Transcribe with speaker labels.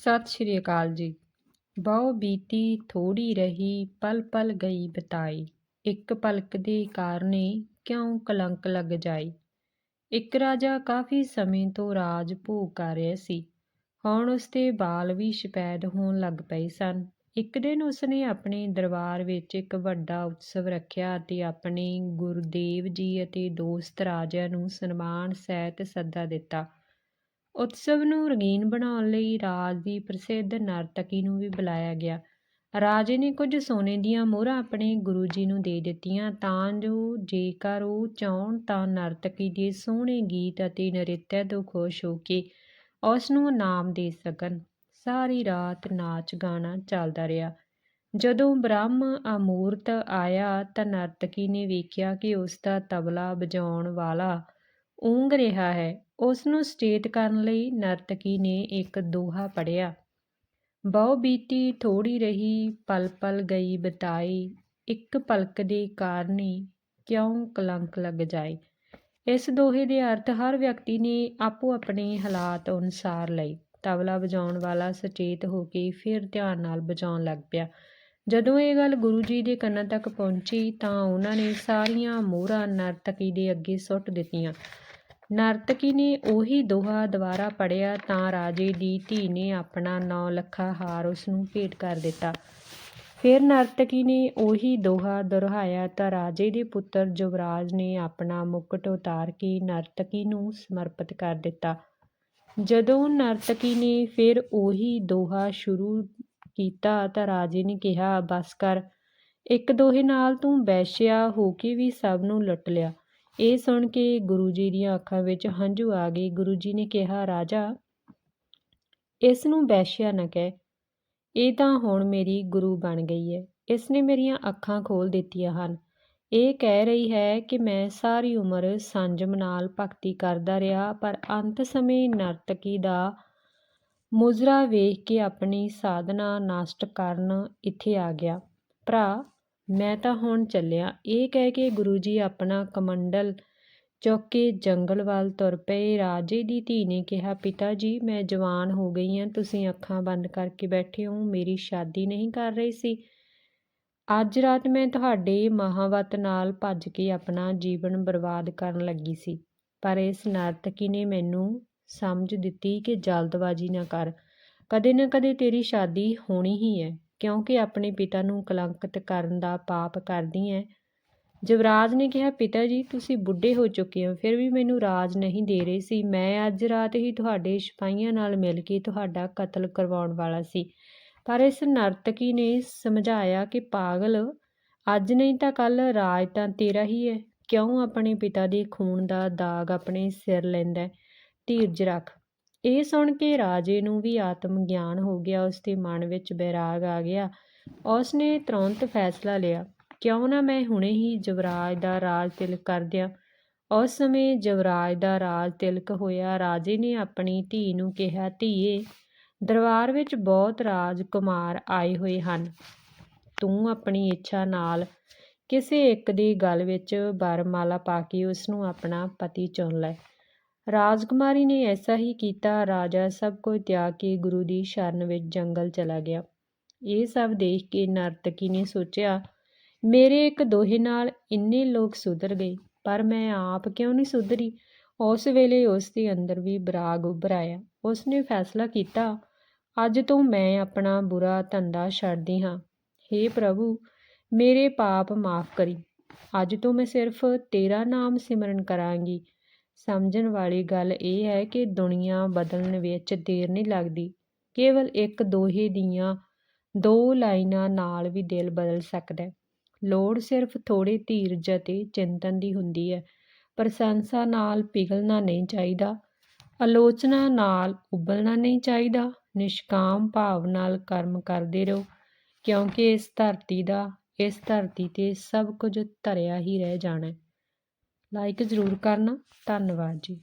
Speaker 1: ਸਤਿ ਸ਼੍ਰੀ ਅਕਾਲ ਜੀ। ਬਹੁ ਬੀਤੀ ਥੋੜੀ ਰਹੀ, ਪਲ ਪਲ ਗਈ ਬਤਾਈ। ਇੱਕ ਪਲਕ ਦੇ ਕਾਰਨੇ ਕਿਉਂ ਕਲੰਕ ਲੱਗ ਜਾਈ? ਇੱਕ ਰਾਜਾ ਕਾਫੀ ਸਮੇਂ ਤੋਂ ਰਾਜ ਭੋਗ ਕਰ ਰਿਹਾ ਸੀ। ਹੁਣ ਉਸਦੇ ਬਾਲ ਵੀ ਸ਼ਪੈਦ ਹੋਣ ਲੱਗ ਪਏ ਸਨ। ਇੱਕ ਦਿਨ ਉਸਨੇ ਆਪਣੇ ਦਰਬਾਰ ਵਿੱਚ ਇੱਕ ਵੱਡਾ ਉਤਸਵ ਰੱਖਿਆ ਅਤੇ ਆਪਣੇ ਗੁਰਦੇਵ ਜੀ ਅਤੇ ਦੋਸਤ ਰਾਜਿਆਂ ਨੂੰ ਸਨਮਾਨ ਸਹਿਤ ਸੱਦਾ ਦਿੱਤਾ। ਉਤਸਵ ਨੂੰ ਰੰਗੀਨ ਬਣਾਉਣ ਲਈ ਰਾਜ ਦੀ ਪ੍ਰਸਿੱਧ ਨਰਤਕੀ ਨੂੰ ਵੀ ਬੁਲਾਇਆ ਗਿਆ। ਰਾਜੇ ਨੇ ਕੁਝ ਸੋਨੇ ਦੀਆਂ ਮੋਹਰਾਂ ਆਪਣੇ ਗੁਰੂ ਜੀ ਨੂੰ ਦੇ ਦਿੱਤੀਆਂ, ਤਾਂ ਜੋ ਜੇਕਰ ਉਹ ਚਾਹਣ ਤਾਂ ਨਰਤਕੀ ਦੇ ਸੋਹਣੇ ਗੀਤ ਅਤੇ ਨ੍ਰਿਤਿਆ ਤੋਂ ਖੁਸ਼ ਹੋ ਕੇ ਉਸ ਨੂੰ ਇਨਾਮ ਦੇ ਸਕਣ। ਸਾਰੀ ਰਾਤ ਨਾਚ ਗਾਣਾ ਚੱਲਦਾ ਰਿਹਾ। ਜਦੋਂ ਬ੍ਰਹਮ ਅਮੂਰਤ ਆਇਆ ਤਾਂ ਨਰਤਕੀ ਨੇ ਵੇਖਿਆ ਕਿ ਉਸ ਦਾ ਤਬਲਾ ਵਜਾਉਣ ਵਾਲਾ ਉਂਘ ਰਿਹਾ ਹੈ। ਉਸ ਨੂੰ ਸਟੇਟ ਕਰਨ ਲਈ ਨਰਤਕੀ ਨੇ ਇੱਕ ਦੋਹਾ ਪੜ੍ਹਿਆ। ਬਹੁ ਬੀਤੀ ਥੋੜੀ ਰਹੀ, ਪਲ ਪਲ ਗਈ ਬਤਾਈ। ਇੱਕ ਪਲਕ ਦੇ ਕਾਰਨੇ ਕਿਉਂ ਕਲੰਕ ਲੱਗ ਜਾਏ ਇਸ ਦੋਹੇ ਦੇ ਅਰਥ ਹਰ ਵਿਅਕਤੀ ਨੇ ਆਪੋ ਆਪਣੇ ਹਾਲਾਤ ਅਨੁਸਾਰ ਲਈ ਤਬਲਾ ਵਜਾਉਣ ਵਾਲਾ ਸੁਚੇਤ ਹੋ ਕੇ ਫਿਰ ਧਿਆਨ ਨਾਲ ਵਜਾਉਣ ਲੱਗ ਪਿਆ। ਜਦੋਂ ਇਹ ਗੱਲ ਗੁਰੂ ਜੀ ਦੇ ਕੰਨਾਂ ਤੱਕ ਪਹੁੰਚੀ ਤਾਂ ਉਹਨਾਂ ਨੇ ਸਾਰੀਆਂ ਮੋਹਰਾਂ ਨਰਤਕੀ ਦੇ ਅੱਗੇ ਸੁੱਟ ਦਿੱਤੀਆਂ। ਨਰਤਕੀ ਨੇ ਉਹੀ ਦੋਹਾ ਦੁਬਾਰਾ ਪੜ੍ਹਿਆ ਤਾਂ ਰਾਜੇ ਦੀ ਧੀ ਨੇ ਆਪਣਾ ਨੌ ਲੱਖਾ ਹਾਰ ਉਸ ਨੂੰ ਭੇਟ ਕਰ ਦਿੱਤਾ। ਫਿਰ ਨਰਤਕੀ ਨੇ ਉਹੀ ਦੋਹਾ ਦੁਹਰਾਇਆ ਤਾਂ ਰਾਜੇ ਦੇ ਪੁੱਤਰ ਯੁਵਰਾਜ ਨੇ ਆਪਣਾ ਮੁਕਟ ਉਤਾਰ ਕੇ ਨਰਤਕੀ ਨੂੰ ਸਮਰਪਿਤ ਕਰ ਦਿੱਤਾ। ਜਦੋਂ ਨਰਤਕੀ ਨੇ ਫਿਰ ਉਹੀ ਦੋਹਾ ਸ਼ੁਰੂ ਕੀਤਾ ਤਾਂ ਰਾਜੇ ਨੇ ਕਿਹਾ, ਬਸ ਕਰ। ਇੱਕ ਦੋਹੇ ਨਾਲ ਤੂੰ ਵੈਸਿਆ ਹੋ ਕੇ ਵੀ ਸਭ ਨੂੰ ਲੁੱਟ ਲਿਆ। ਇਹ ਸੁਣ ਕੇ ਗੁਰੂ ਜੀ ਦੀਆਂ ਅੱਖਾਂ ਵਿੱਚ ਹੰਝੂ ਆ ਗਏ। ਗੁਰੂ ਜੀ ਨੇ ਕਿਹਾ, ਰਾਜਾ, ਇਸ ਨੂੰ ਬੈਸ਼ਿਆ ਨਾ ਕਹਿ। ਇਹ ਤਾਂ ਹੁਣ ਮੇਰੀ ਗੁਰੂ ਬਣ ਗਈ ਹੈ। ਇਸ ਨੇ ਮੇਰੀਆਂ ਅੱਖਾਂ ਖੋਲ ਦਿੱਤੀਆਂ ਹਨ। ਇਹ ਕਹਿ ਰਹੀ ਹੈ ਕਿ ਮੈਂ ਸਾਰੀ ਉਮਰ ਸੰਜਮ ਨਾਲ ਭਗਤੀ ਕਰਦਾ ਰਿਹਾ, ਪਰ ਅੰਤ ਸਮੇਂ ਨਰਤਕੀ ਦਾ ਮੁਜ਼ਰਾ ਵੇਖ ਕੇ ਆਪਣੀ ਸਾਧਨਾ ਨਸ਼ਟ ਕਰਨ ਇੱਥੇ ਆ ਗਿਆ। ਭਰਾ ਮੈਂ ਤਾਂ ਹੁਣ ਚੱਲਿਆ। ਇਹ ਕਹਿ ਕੇ ਗੁਰੂ ਜੀ ਆਪਣਾ ਕਮੰਡਲ ਚੁੱਕ ਕੇ ਜੰਗਲ ਵੱਲ ਤੁਰ ਪਏ। ਰਾਜੇ ਦੀ ਧੀ ਨੇ ਕਿਹਾ, ਪਿਤਾ ਜੀ, ਮੈਂ ਜਵਾਨ ਹੋ ਗਈ ਹਾਂ ਤੁਸੀਂ ਅੱਖਾਂ ਬੰਦ ਕਰਕੇ ਬੈਠੇ ਹੋ। ਮੇਰੀ ਸ਼ਾਦੀ ਨਹੀਂ ਕਰ ਰਹੀ ਸੀ। ਅੱਜ ਰਾਤ ਮੈਂ ਤੁਹਾਡੇ ਮਹਾਵਤ ਨਾਲ ਭੱਜ ਕੇ ਆਪਣਾ ਜੀਵਨ ਬਰਬਾਦ ਕਰਨ ਲੱਗੀ ਸੀ। ਪਰ ਇਸ ਨਰਤਕੀ ਨੇ ਮੈਨੂੰ ਸਮਝ ਦਿੱਤੀ ਕਿ ਜਲਦਬਾਜ਼ੀ ਨਾ ਕਰ। ਕਦੇ ਨਾ ਕਦੇ ਤੇਰੀ ਸ਼ਾਦੀ ਹੋਣੀ ਹੀ ਹੈ। ਕਿਉਂਕਿ ਆਪਣੇ ਪਿਤਾ ਨੂੰ ਕਲੰਕਿਤ ਕਰਨ ਦਾ ਪਾਪ ਕਰਦੀ ਹੈ ਜਵਰਾਜ ਨੇ ਕਿਹਾ, ਪਿਤਾ ਜੀ, ਤੁਸੀਂ ਬੁੱਢੇ ਹੋ ਚੁੱਕੇ ਹੋ, ਫਿਰ ਵੀ ਮੈਨੂੰ ਰਾਜ ਨਹੀਂ ਦੇ ਰਹੇ ਸੀ। ਮੈਂ ਅੱਜ ਰਾਤ ਹੀ ਤੁਹਾਡੇ ਸਿਪਾਹੀਆਂ ਨਾਲ ਮਿਲ ਕੇ ਤੁਹਾਡਾ ਕਤਲ ਕਰਵਾਉਣ ਵਾਲਾ ਸੀ। ਪਰ ਇਸ ਨਰਤਕੀ ਨੇ ਸਮਝਾਇਆ ਕਿ ਪਾਗਲ, ਅੱਜ ਨਹੀਂ ਤਾਂ ਕੱਲ ਰਾਜ ਤਾਂ ਤੇਰਾ ਹੀ ਹੈ ਕਿਉਂ ਆਪਣੇ ਪਿਤਾ ਦੇ ਖੂਨ ਦਾ ਦਾਗ ਆਪਣੇ ਸਿਰ ਲੈਂਦਾ ਧੀਰਜ ਰੱਖ। ਇਹ ਸੁਣ ਕੇ ਰਾਜੇ ਨੂੰ ਵੀ ਆਤਮ ਗਿਆਨ ਹੋ ਗਿਆ ਉਸ ਦੇ ਮਨ ਵਿੱਚ ਬੈਰਾਗ ਆ ਗਿਆ। ਉਸ ਨੇ ਤੁਰੰਤ ਫੈਸਲਾ ਲਿਆ, ਕਿਉਂ ਨਾ ਮੈਂ ਹੁਣੇ ਹੀ ਜਵਰਾਜ ਦਾ ਰਾਜ ਤਿਲਕ ਕਰ ਦਿਆਂ? ਉਸ ਸਮੇਂ ਜਵਰਾਜ ਦਾ ਰਾਜ ਤਿਲਕ ਹੋਇਆ। ਰਾਜੇ ਨੇ ਆਪਣੀ ਧੀ ਨੂੰ ਕਿਹਾ, ਧੀਏ, ਦਰਬਾਰ ਵਿੱਚ ਬਹੁਤ ਰਾਜਕੁਮਾਰ ਆਏ ਹੋਏ ਹਨ। ਤੂੰ ਆਪਣੀ ਇੱਛਾ ਨਾਲ ਕਿਸੇ ਇੱਕ ਦੀ ਗੱਲ ਵਿੱਚ ਬਰਮਾਲਾ ਪਾ ਕੇ ਉਸ ਨੂੰ ਆਪਣਾ ਪਤੀ ਚੁਣ ਲੈ। ਰਾਜਕੁਮਾਰੀ ਨੇ ਐਸਾ ਹੀ ਕੀਤਾ, ਰਾਜਾ ਸਭ ਕੁਝ ਤਿਆਗ ਕੇ ਗੁਰੂ ਦੀ ਸ਼ਰਨ ਵਿੱਚ ਜੰਗਲ ਚਲਾ ਗਿਆ। ਇਹ ਸਭ ਦੇਖ ਕੇ ਨਰਤਕੀ ਨੇ ਸੋਚਿਆ, ਮੇਰੇ ਇੱਕ ਦੋਹੇ ਨਾਲ ਇੰਨੇ ਲੋਕ ਸੁਧਰ ਗਏ, ਪਰ ਮੈਂ ਆਪ ਕਿਉਂ ਨਹੀਂ ਸੁਧਰੀ? ਉਸ ਵੇਲੇ ਉਸ ਦੇ ਅੰਦਰ ਵੀ ਬਰਾਗ ਉੱਭਰ ਆਇਆ। ਉਸ ਨੇ ਫੈਸਲਾ ਕੀਤਾ, ਅੱਜ ਤੋਂ ਮੈਂ ਆਪਣਾ ਬੁਰਾ ਧੰਦਾ ਛੱਡਦੀ ਹਾਂ। हे ਪ੍ਰਭੂ, ਮੇਰੇ ਪਾਪ ਮਾਫ ਕਰੀ। ਅੱਜ ਤੋਂ ਮੈਂ ਸਿਰਫ ਤੇਰਾ ਨਾਮ ਸਿਮਰਨ ਕਰਾਂਗੀ। ਸਮਝਣ ਵਾਲੀ ਗੱਲ ਇਹ ਹੈ ਕਿ ਦੁਨੀਆ ਬਦਲਣ ਵਿੱਚ ਦੇਰ ਨਹੀਂ ਲੱਗਦੀ। ਕੇਵਲ ਇੱਕ ਦੋਹੇ ਦੀਆਂ ਦੋ ਲਾਈਨਾਂ ਨਾਲ ਵੀ ਦਿਲ ਬਦਲ ਸਕਦਾ ਹੈ। ਲੋੜ ਸਿਰਫ ਥੋੜੇ ਧੀਰਜ ਅਤੇ ਚਿੰਤਨ ਦੀ ਹੁੰਦੀ ਹੈ। ਪ੍ਰਸ਼ੰਸਾ ਨਾਲ ਪਿਘਲਣਾ ਨਹੀਂ ਚਾਹੀਦਾ। ਆਲੋਚਨਾ ਨਾਲ ਉਬਲਣਾ ਨਹੀਂ ਚਾਹੀਦਾ। ਨਿਸ਼ਕਾਮ ਭਾਵ ਨਾਲ ਕਰਮ ਕਰਦੇ ਰਹੋ, ਕਿਉਂਕਿ ਇਸ ਧਰਤੀ ਦਾ, ਇਸ ਧਰਤੀ ਤੇ ਸਭ ਕੁਝ ਧਰਿਆ ਹੀ ਰਹਿ ਜਾਣਾ ਲਾਈਕ ਜ਼ਰੂਰ ਕਰਨਾ। ਧੰਨਵਾਦ ਜੀ।